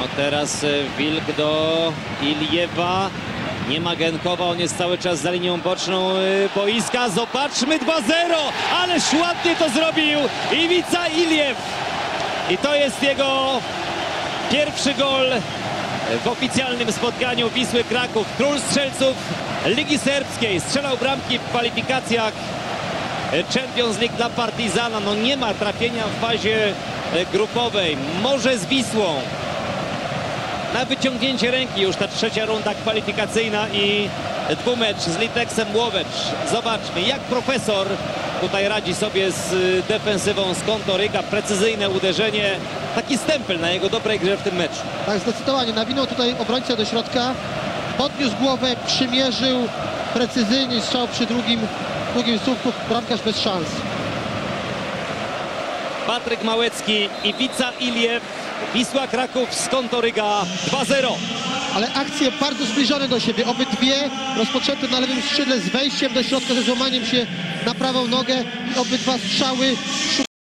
No teraz e, Wilk do Iliewa. Nie ma Genkowa, on jest cały czas za linią boczną e, boiska. Zobaczmy 2-0, ależ ładnie to zrobił Iwica Iliew. I to jest jego pierwszy gol w oficjalnym spotkaniu Wisły Kraków. Król strzelców Ligi Serbskiej strzelał bramki w kwalifikacjach Champions League dla Partizana. No nie ma trafienia w fazie e, grupowej. Może z Wisłą. Na wyciągnięcie ręki już ta trzecia runda kwalifikacyjna i dwumecz z Liteksem Łowecz. Zobaczmy, jak profesor tutaj radzi sobie z y, defensywą z Kontoryka. Precyzyjne uderzenie. Taki stempel na jego dobrej grze w tym meczu. Tak, zdecydowanie. Nawinął tutaj obrońcę do środka. Podniósł głowę, przymierzył precyzyjnie strzał przy drugim, drugim słupku. Bramkarz bez szans. Patryk Małecki, Iwica Iliew, Wisła Kraków z Kontoryga 2-0. Ale akcje bardzo zbliżone do siebie. Obydwie rozpoczęte na lewym skrzydle z wejściem do środka, ze złamaniem się na prawą nogę. Obydwa strzały